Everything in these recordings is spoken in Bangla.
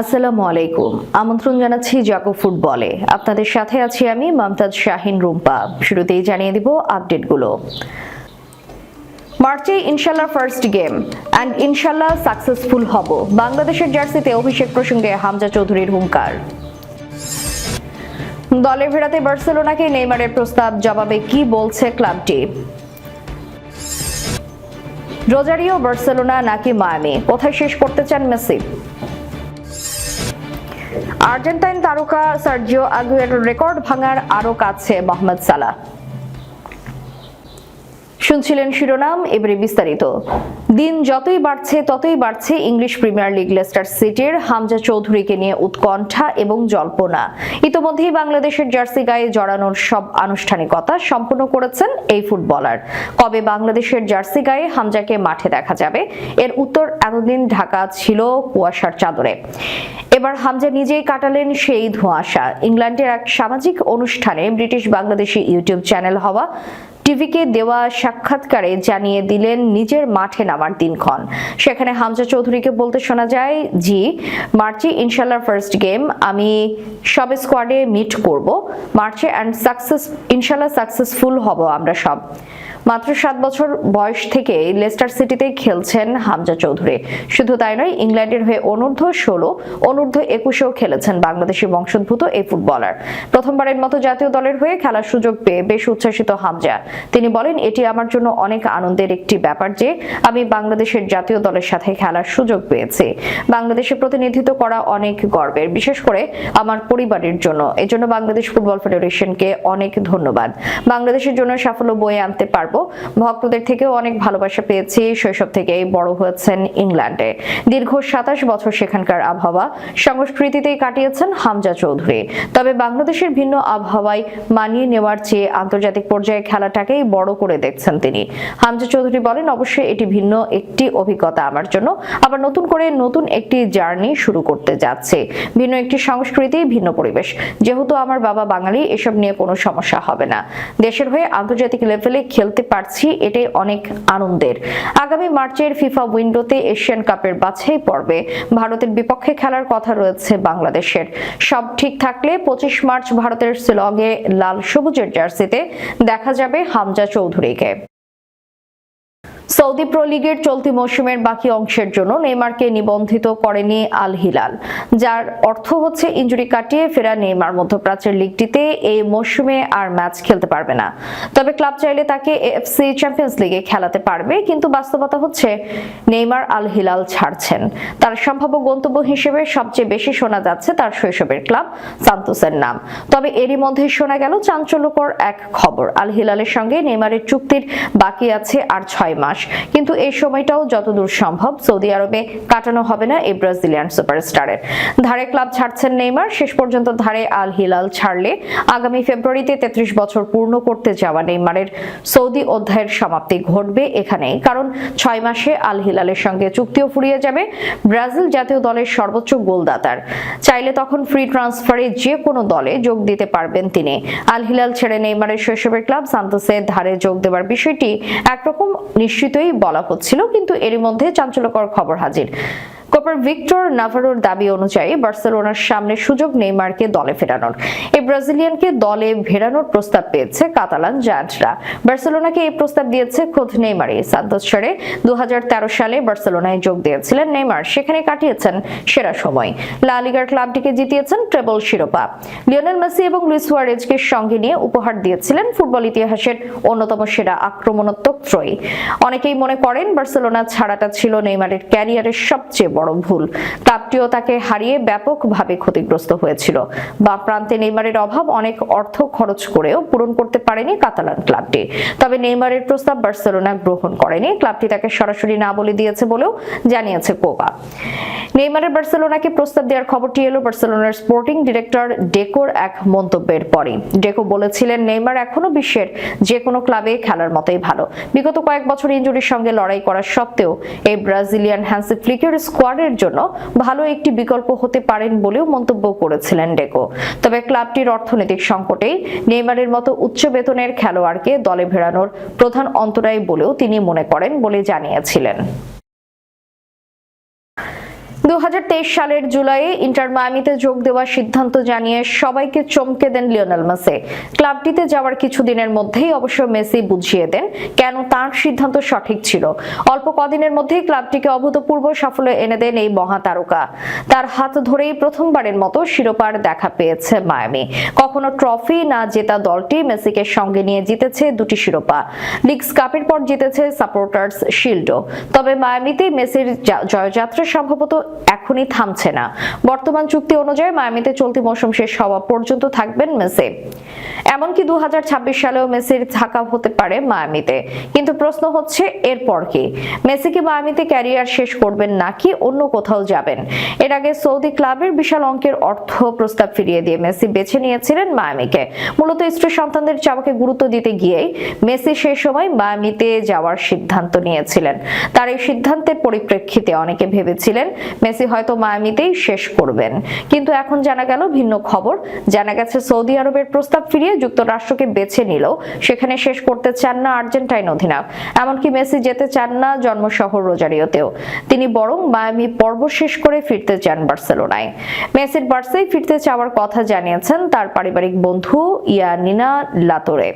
আসসালামু আলাইকুম। আমন্ত্রণ জানাচ্ছি জাকো ফুটবলে। আপনাদের সাথে আছি আমি মমতাজ শাহিন রুম্পা। শুরুতেই জানিয়ে দিব আপডেটগুলো। মার্চে ইনশাল্লাহ ফার্স্ট গেম অ্যান্ড ইনশাল্লাহ সাকসেসফুল হব। বাংলাদেশের জার্সিতে অভিষেক প্রসঙ্গে হামজা চৌধুরীর হুঙ্কার। দলে ফেরাতে বার্সেলোনাকে নেইমারের প্রস্তাব, জবাবে কি বলছে ক্লাবটি? রোজারিও, বার্সেলোনা নাকি মায়ামি? কোথায় শেষ করতে চান মেসি? আর্জেন্টাইন তারকা সার্জিও আগুয়ের রেকর্ড ভাঙার আরও কাছে মোহাম্মদ সালাহ। শুনছিলেন শিরোনাম, এবারে বিস্তারিত। দিন যতই বাড়ছে, ততই বাড়ছে ইংলিশ প্রিমিয়ার লিগ লেস্টার সিটির, হামজা চৌধুরীকে নিয়ে উৎকণ্ঠা এবং জল্পনা। ইতোমধ্যেই বাংলাদেশের জার্সি গায়ে জড়ানোর সব আনুষ্ঠানিকতা সম্পূর্ণ করেছেন এই ফুটবলার। কবে বাংলাদেশের জার্সি গায়ে হামজাকে মাঠে দেখা যাবে? এর উত্তর এতদিন ঢাকা ছিল কুয়াশার চাদরে। এবার হামজা নিজেই কাটালেন সেই ধোঁয়াশা। ইংল্যান্ডের এক সামাজিক অনুষ্ঠানে ব্রিটিশ বাংলাদেশি ইউটিউব চ্যানেল হওয়া টিভিকে দেওয়া সাক্ষাৎকারে জানিয়ে দিলেন নিজের মাঠে নামার দিনক্ষণ। সেখানে হামজা চৌধুরীকে বলতে শোনা যায়, জি, মার্চে ইনশাল্লাহ ফার্স্ট গেম আমি সব স্কোয়াডে মিট করব। মার্চে অ্যান্ড সাকসেস ইনশাল্লাহ সাকসেসফুল হব আমরা সব। মাত্র সাত বছর বয়স থেকে লেস্টার সিটিতেই খেলছেন হামজা চৌধুরী। শুধু তাই নয়, ইংল্যান্ডের হয়ে অনূর্ধ্ব ষোলো, অনূর্ধ্ব একুশেও খেলেছেন বাংলাদেশি বংশোদ্ভূত এই ফুটবলার। প্রথমবারের মতো জাতীয় দলের হয়ে খেলার সুযোগ পেয়ে বেশ উচ্ছ্বাসিত হামজা। তিনি বলেন, এটি আমার জন্য অনেক আনন্দের একটি ব্যাপার যে আমি বাংলাদেশের জাতীয় দলের সাথে খেলার সুযোগ পেয়েছি। বাংলাদেশে প্রতিনিধিত্ব করা অনেক গর্বের। বিশেষ করে আমার পরিবারের জন্য। এজন্য বাংলাদেশ ফুটবল ফেডারেশনকে অনেক ধন্যবাদ। বাংলাদেশের জন্য সাফল্য বয়ে আনতে পারব ভক্তদের থেকেও অনেক ভালোবাসা পেয়েছি। শৈশব থেকেই বড় হয়েছেন ইংল্যান্ডে। দীর্ঘ সাতাশ বছর সেখানকার আবহাওয়া সংস্কৃতিতেই কাটিয়েছেন হামজা চৌধুরী। তবে বাংলাদেশের ভিন্ন আবহাওয়ায় মানিয়ে নেওয়ার চেয়ে আন্তর্জাতিক পর্যায়ে খেলাটাকেই বড় করে দেখছেন তিনি। হামজা চৌধুরী বলেন, অবশ্যই এটি ভিন্ন একটি অভিজ্ঞতা আমার জন্য। আবার নতুন করে নতুন একটি জার্নি শুরু করতে যাচ্ছে। ভিন্ন একটি সংস্কৃতি, ভিন্ন পরিবেশ। যেহেতু আমার বাবা বাঙালি, এসব নিয়ে কোনো সমস্যা হবে না। দেশের হয়ে আন্তর্জাতিক লেভেলে খেলতে পারছি, এটাই অনেক আনন্দের। আগামী মার্চের ফিফা উইন্ডোতে এশিয়ান কাপের বাছাই পর্বে ভারতের বিপক্ষে খেলার কথা রয়েছে বাংলাদেশের। সব ঠিক থাকলে পঁচিশ মার্চ ভারতের শিলংয়ে লাল সবুজের জার্সিতে দেখা যাবে হামজা চৌধুরীকে। সৌদি প্রো লিগের চলতি মৌসুমের বাকি অংশের জন্য নেইমারকে নিবন্ধিত করেনি আল হিলাল। যার অর্থ হচ্ছে ইঞ্জুরি কাটিয়ে ফেরা নেইমার মধ্যপ্রাচ্যের লিগটিতে এই মৌসুমে আর ম্যাচ খেলতে পারবে না। তবে ক্লাব চাইলে তাকে এফসি চ্যাম্পিয়ন্স লিগে খেলাতে পারবে, কিন্তু বাস্তবতা হচ্ছে নেইমার আল হিলাল ছাড়ছেন। তার সম্ভাব্য গন্তব্য হিসেবে সবচেয়ে বেশি শোনা যাচ্ছে তার শৈশবের ক্লাব সান্তোসের নাম। তবে এরই মধ্যে শোনা গেল চাঞ্চল্যকর এক খবর। আল হিলালের সঙ্গে নেইমারের চুক্তির বাকি আছে আর ছয় মাস। কিন্তু এই সময়টাও যতদূর সম্ভব সৌদি আরবে কাটানো হবে না এই ব্রাজিলিয়ান সুপারস্টারের। ধারে ক্লাব ছাড়ছেন নেইমার, শেষ পর্যন্ত ধারে আল হিলাল ছাড়লে আগামী ফেব্রুয়ারিতে তেত্রিশ বছর পূর্ণ করতে যাওয়া নেইমারের সৌদি অধ্যায়ের সমাপ্তি ঘটবে এখানেই। কারণ ছয় মাসে আল হিলালের সঙ্গে চুক্তিও ফুরিয়ে যাবে, ব্রাজিল জাতীয় দলের সর্বোচ্চ গোলদাতার। চাইলে তখন ফ্রি ট্রান্সফারে যে কোনো দলে যোগ দিতে পারবেন তিনি। আল হিলাল ছেড়ে নেইমারের শৈশবের ক্লাব সান্তোসের ধারে যোগ দেওয়ার বিষয়টি একরকম নিশ্চিতই বলা হচ্ছিল কিন্তু এরই মধ্যে চাঞ্চল্যকর খবর হাজির। কোপার ভিক্টর নাভারোর দাবি অনুযায়ী বার্সেলোনার সামনে সুযোগ নেইমারকে দলে ফেরানোর। এই ব্রাজিলিয়ানকে দলে ফেরানোর প্রস্তাব পেয়েছে কাতালান জায়ান্টরা বার্সেলোনাকে এই প্রস্তাব দিয়েছে খোদ নেইমারই সান্তোস ছেড়ে দু সালে বার্সেলোনায় যোগ দিয়েছিলেন নেইমার। সেখানে কাটিয়েছেন সেরা সময়। লা লিগার ক্লাবটিকে জিতিয়েছেন ট্রেবল শিরোপা। লিওনেল মেসি এবং লুইস সুয়ারেজকে সঙ্গে নিয়ে উপহার দিয়েছিলেন ফুটবল ইতিহাসের অন্যতম সেরা আক্রমণাত্মক ত্রয়ী। অনেকেই মনে করেন বার্সেলোনা ছাড়াটা ছিল নেইমারের ক্যারিয়ারের সবচেয়ে বড় ভুল। ক্লাবটিও তাকে হারিয়ে ব্যাপকভাবে ক্ষতিগ্রস্ত হয়েছিল। বা প্রান্তে নেইমারের অভাব অনেক অর্থ খরচ করেও পূরণ করতে পারেনি কাতালান ক্লাবটি। তবে নেইমারের প্রস্তাব বার্সেলোনা গ্রহণ করেনি। ক্লাবটি তাকে সরাসরি না বলে দিয়েছে বলেও জানিয়েছে কোবা নেইমারের বার্সেলোনাকে প্রস্তাব দেওয়ার খবরটি এলো বার্সেলোনার স্পোর্টিং ডিরেক্টর ডেকোর এক মন্তব্যের পরে ডেকো বলেছিলেন, নেইমার এখনও বিশ্বের যে কোনো ক্লাবে খেলার মতোই ভালো। বিগত কয়েক বছর ইনজুরির সঙ্গে লড়াই করা সত্ত্বেও এই ব্রাজিলিয়ান হ্যান্সি ফ্লিকের স্কোয়াডের জন্য ভালো একটি বিকল্প হতে পারেন বলেও মন্তব্য করেছিলেন ডেকো। তবে ক্লাবটির অর্থনৈতিক সংকটেই নেইমারের মতো উচ্চ বেতনের খেলোয়াড়কে দলে ভেড়ানোর প্রধান অন্তরায় বলেও তিনি মনে করেন বলে জানিয়েছিলেন। দু হাজার তেইশ সালের জুলাইয়ে ইন্টার মায়ামিতে যোগ দেওয়ার সিদ্ধান্ত জানিয়ে সবাইকে চমকে দেন লিওনেল মেসি। ক্লাবটিতে যাওয়ার কিছুদিনের মধ্যেই অবশ্য মেসি বুঝিয়ে দেন কেন তার সিদ্ধান্ত সঠিক ছিল। অল্প কদিনের মধ্যেই ক্লাবটিকে অভূতপূর্ব সাফল্য এনে দেন এই মহাতারকা। তার হাত ধরেই প্রথমবারের মতো শিরোপার দেখা পেয়েছে মায়ামি। কখনো ট্রফি না জেতা দলটি মেসিকে সঙ্গে নিয়ে জিতেছে দুটি শিরোপা। লিগস কাপের পর জিতেছে সাপোর্টার্স শিল্ডও তবে মায়ামিতে মেসির জয়যাত্রা সম্ভবত এখনই থামছে না। বর্তমান চুক্তি অনুযায়ী মায়ামিতে চলতি মৌসুম শেষ হওয়া পর্যন্ত থাকবেন মেসি। এমনকি দু সালেও মেসির থাকা হতে পারে মায়ামিতে। কিন্তু প্রশ্ন হচ্ছে, এরপর কি? মেসি কি মায়ামিতে ক্যারিয়ার শেষ করবেন নাকি অন্য কোথাও যাবেন? এর আগে সৌদি ক্লাবের বিশাল অঙ্কের অর্থ প্রস্তাব ফিরিয়ে দিয়ে মেসি বেছে নিয়েছিলেন মায়ামিকে। মূলত স্ত্রী সন্তানদের চাওয়াকে গুরুত্ব দিতে গিয়েই মেসি সেই সময় মায়ামিতে যাওয়ার সিদ্ধান্ত নিয়েছিলেন। তার এই সিদ্ধান্তের পরিপ্রেক্ষিতে অনেকে ভেবেছিলেন, মেসি হয়তো মায়ামিতেই শেষ করবেন। কিন্তু এখন জানা গেল ভিন্ন খবর। জানা গেছে সৌদি আরবের প্রস্তাব ফিরিয়ে যুক্তরাষ্ট্রকে বেছে নিলেও সেখানে শেষ করতে চান না আর্জেন্টাইন অধিনায়ক। এমনকি মেসি যেতে চান না জন্মশহর রোজারিওতেও। তিনি বরং মায়ামি পর্ব শেষ করে ফিরতে চান বার্সেলোনায়। মেসির বার্সায় ফিরতে চাওয়ার কথা জানিয়েছেন তার পারিবারিক বন্ধু ইয়ানিনা লাতোরে।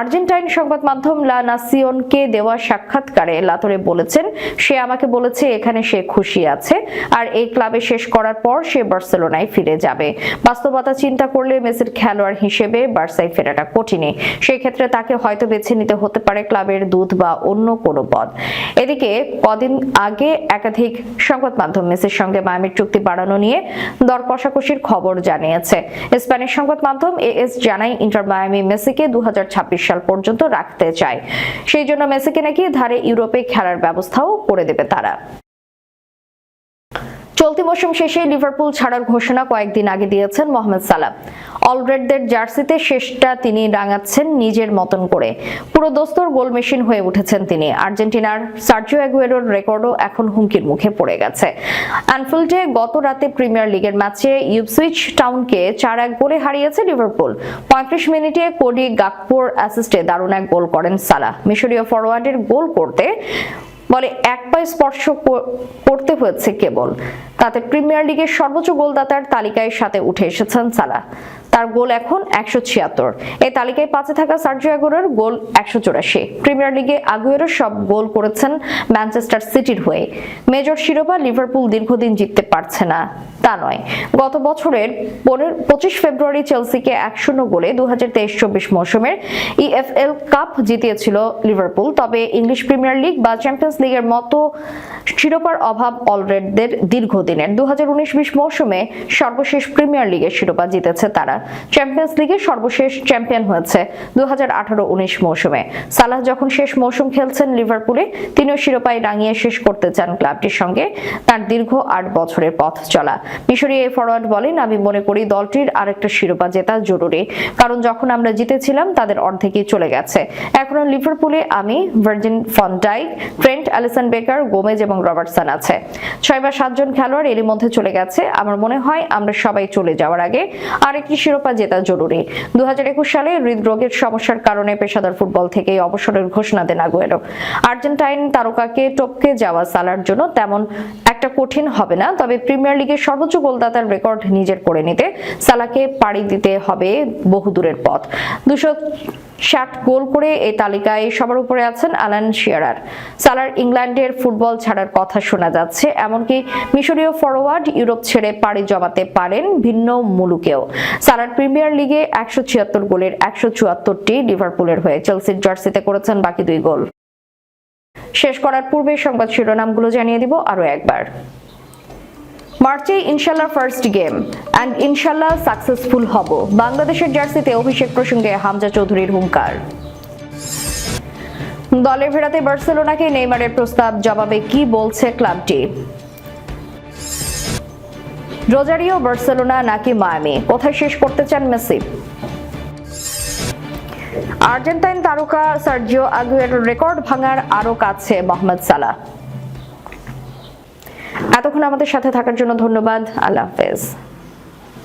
আর্জেন্টাইন সংবাদ মাধ্যম লা নাসিওনকে দেওয়া সাক্ষাৎকারে লাতোরে বলেছেন, সে আমাকে বলেছে, এখানে সে খুশি আছে। আর এই ক্লাবে শেষ করার পর সে বার্সেলোনায় ফিরে যাবে। বাস্তবতা চিন্তা করলে মেসির খেলোয়াড় হিসেবে বার্সায় ফেরাটা কঠিনই। সেই ক্ষেত্রে তাকে হয়তো বেছে নিতে হতে পারে ক্লাবের বা অন্য কোনো পদ। এদিকে কদিন আগে একাধিক সংবাদ মাধ্যম মেসির সঙ্গে মায়ামির চুক্তি বাড়ানো নিয়ে দর কষাকষির খবর জানিয়েছে। স্প্যানিশ সংবাদ মাধ্যম এএস জানায়, ইন্টার মায়ামি মেসিকে দু হাজার ছাব্বিশ সাল পর্যন্ত রাখতে চায়। সেই জন্য মেসিকে নাকি ধারে ইউরোপে খেলার ব্যবস্থাও করে দেবে তারা। চলতি মৌসুম শেষে লিভারপুল ছাড়ার ঘোষণা কয়েকদিন আগে দিয়েছেন মোহাম্মদ সালাহ। অলরেডদের জার্সিতে শেষটা তিনি রাঙাচ্ছেন নিজের মতন করে। পুরো দোস্তর গোল মেশিন হয়ে উঠেছেন তিনি। আর্জেন্টিনার সার্জিও অ্যাগুয়েরোর রেকর্ডও এখন হুমকির মুখে পড়ে গেছে। অ্যানফিল্ডে গত রাতে প্রিমিয়ার লিগের ম্যাচে ইউপসুইচ টাউনকে চার এক গোলে হারিয়েছে লিভারপুল। পঁয়ত্রিশ মিনিটে কোডি গাকপোর অ্যাসিস্টে দারুণ এক গোল করেন সালাহ। মিশরীয় ফরওয়ার্ডের গোল করতে বলে এক পায়ে স্পর্শ করতে হয়েছে কেবল। তাতে প্রিমিয়ার লিগের সর্বোচ্চ গোলদাতার তালিকায় সাথে উঠে এসেছেন সালাহ। তার গোল এখন একশো ছিয়াত্তর। এই তালিকায় পাঁচে থাকা সার্জিও গোল একশো চুরাশি। প্রিমিয়ার লিগে আগুয়েরো সব গোল করেছেন ম্যানচেস্টার সিটির হয়ে। মেজর শিরোপা লিভারপুল দীর্ঘদিন জিততে পারছে না, তা নয়। গত বছরের পঁচিশ ফেব্রুয়ারি চেলসিকে এক শূন্য গোলে দু হাজার তেইশ চব্বিশ মৌসুমের ইএফএল কাপ জিতিয়েছিল লিভারপুল। তবে ইংলিশ প্রিমিয়ার লিগ বা চ্যাম্পিয়ন্স লিগের মতো শিরোপার অভাব অলরেডদের দীর্ঘদিনের। দু হাজার উনিশ বিশ মৌসুমে সর্বশেষ প্রিমিয়ার লিগের শিরোপা জিতেছে তারা। চ্যাম্পিয়ন্স লিগে সর্বশেষ চ্যাম্পিয়ন হয়েছে দু হাজার মৌসুমে। সালাহ যখন শেষ মৌসুম খেলছেন লিভারপুলে, তিনিও শিরোপায় রাঙিয়ে শেষ করতে চান ক্লাবটির সঙ্গে। তার দীর্ঘ আট বছরের পথ চলা। মিশরি এই ফরওয়ার্ড বলেন আমি মনে করি দলটির আরেকটা শিরোপা জেতা জরুরি। কারণ যখন আমরা জিতেছিলাম, তাদের অর্ধেকই চলে গেছে। এখনও লিভারপুলে আমি Virgil van Dijk, Trent Alisson Becker, Gomez এবং রবার্টসন আছে। ছয় বা সাতজন খেলোয়াড় এরই মধ্যে চলে গেছে। আমার মনে হয় আমরা সবাই চলে যাওয়ার আগে আরেকটি শিরোপা জেতা জরুরি। দু হাজার একুশ সালে হৃদরোগের সমস্যার কারণে পেশাদার ফুটবল থেকে অবসরের ঘোষণা দেন আগুয়েরো। আর্জেন্টাইন তারকাকে টপকে যাওয়া সালার জন্য তেমন একটা কঠিন হবে না, তবে প্রিমিয়ার লিগের সর্বোচ্চ গোলদাতার রেকর্ড নিজের করে নিতে সালাকে পাড়ি দিতে হবে বহুদূরের পথ। দুশো ষাট গোল করে এই তালিকায় সবার উপরে আছেন আলান শিয়ারার। সালার ইংল্যান্ডের ফুটবল ছাড়ার কথা শোনা যাচ্ছে, এমনকি মিশরীয় ফরওয়ার্ড ইউরোপ ছেড়ে পাড়ি জমাতে পারেন ভিন্ন মুলুকেও। সালার প্রিমিয়ার লিগে একশো ছিয়াত্তর গোলের একশো চুয়াত্তরটি লিভারপুলের হয়ে চেলসির জার্সিতে করেছেন বাকি দুই গোল। শেষ করার পূর্বে সংবাদ শিরোনামগুলো জানিয়ে দিব আরও একবার। মার্চে ইনশাল্লাহ ফার্স্ট গেম অ্যান্ড ইনশাল্লাহ সাকসেসফুল হব। বাংলাদেশের জার্সিতে অভিষেক প্রসঙ্গে হামজা চৌধুরীর হুঙ্কার। দলে ফেরাতে বার্সেলোনাকে নেইমারের প্রস্তাব, জবাবে কি বলছে ক্লাবটি? রোজারিও, বার্সেলোনা নাকি মায়ামি? কোথায় শেষ করতে চান মেসি? আর্জেন্টাইন তারকা সার্জিও আগুয়ের রেকর্ড ভাঙার আরও কাছে মোহাম্মদ সালাহ। এতক্ষণ আমাদের সাথে থাকার জন্য ধন্যবাদ। আল্লাহ হাফেজ।